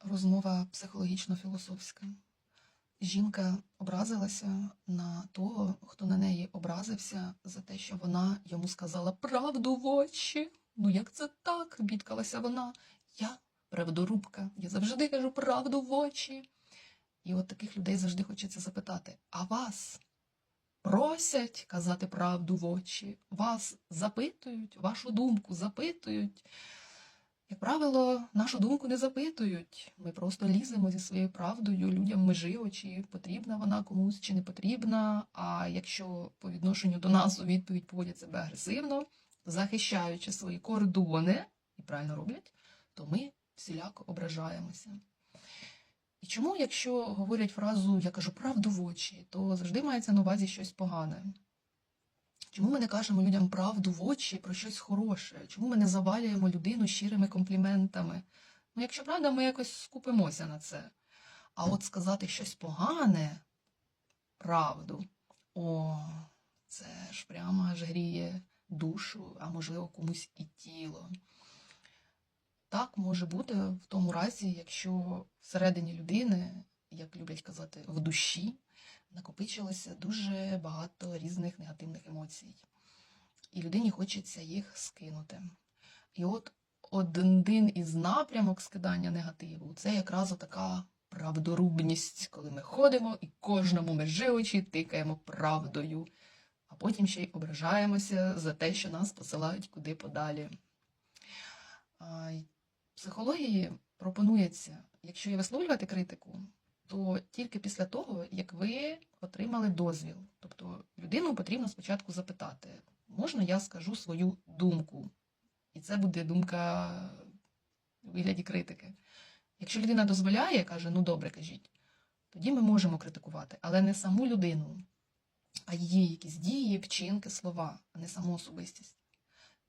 Розмова психологічно-філософська. Жінка образилася на того, хто на неї образився за те, що вона йому сказала правду в очі. Ну як це так? бідкалася вона. Я правдорубка, я завжди кажу правду в очі. І от таких людей завжди хочеться запитати: а вас просять казати правду в очі? Вас запитують, вашу думку запитують? Як правило, нашу думку не запитують. Ми просто ліземо зі своєю правдою людям межи, чи потрібна вона комусь, чи не потрібна. А якщо по відношенню до нас у відповідь поводять себе агресивно, захищаючи свої кордони, і правильно роблять, то ми всіляко ображаємося. І чому, якщо говорять фразу Я кажу правду в очі, то завжди мається на увазі щось погане? Чому ми не кажемо людям правду в очі про щось хороше? Чому ми не завалюємо людину щирими компліментами? Ну, якщо правда, ми якось скупимося на це. А от сказати щось погане, правду, о, це ж прямо аж гріє душу, а можливо комусь і тіло. Так може бути в тому разі, якщо всередині людини, як люблять казати, в душі накопичилося дуже багато різних негативних емоцій, і людині хочеться їх скинути. І от один із напрямок скидання негативу це якраз така правдорубність, коли ми ходимо і кожному межи очі тикаємо правдою, а потім ще й ображаємося за те, що нас посилають куди подалі. Психології пропонується, якщо є висловлювати критику, то тільки після того, як ви отримали дозвіл. Тобто людину потрібно спочатку запитати, можна я скажу свою думку? І це буде думка у вигляді критики. Якщо людина дозволяє, каже, ну добре, кажіть, тоді ми можемо критикувати, але не саму людину, а її якісь дії, вчинки, слова, а не саму особистість.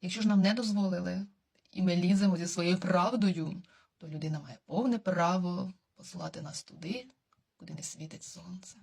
Якщо ж нам не дозволили, і ми ліземо зі своєю правдою, то людина має повне право послати нас туди, куди не світить сонце.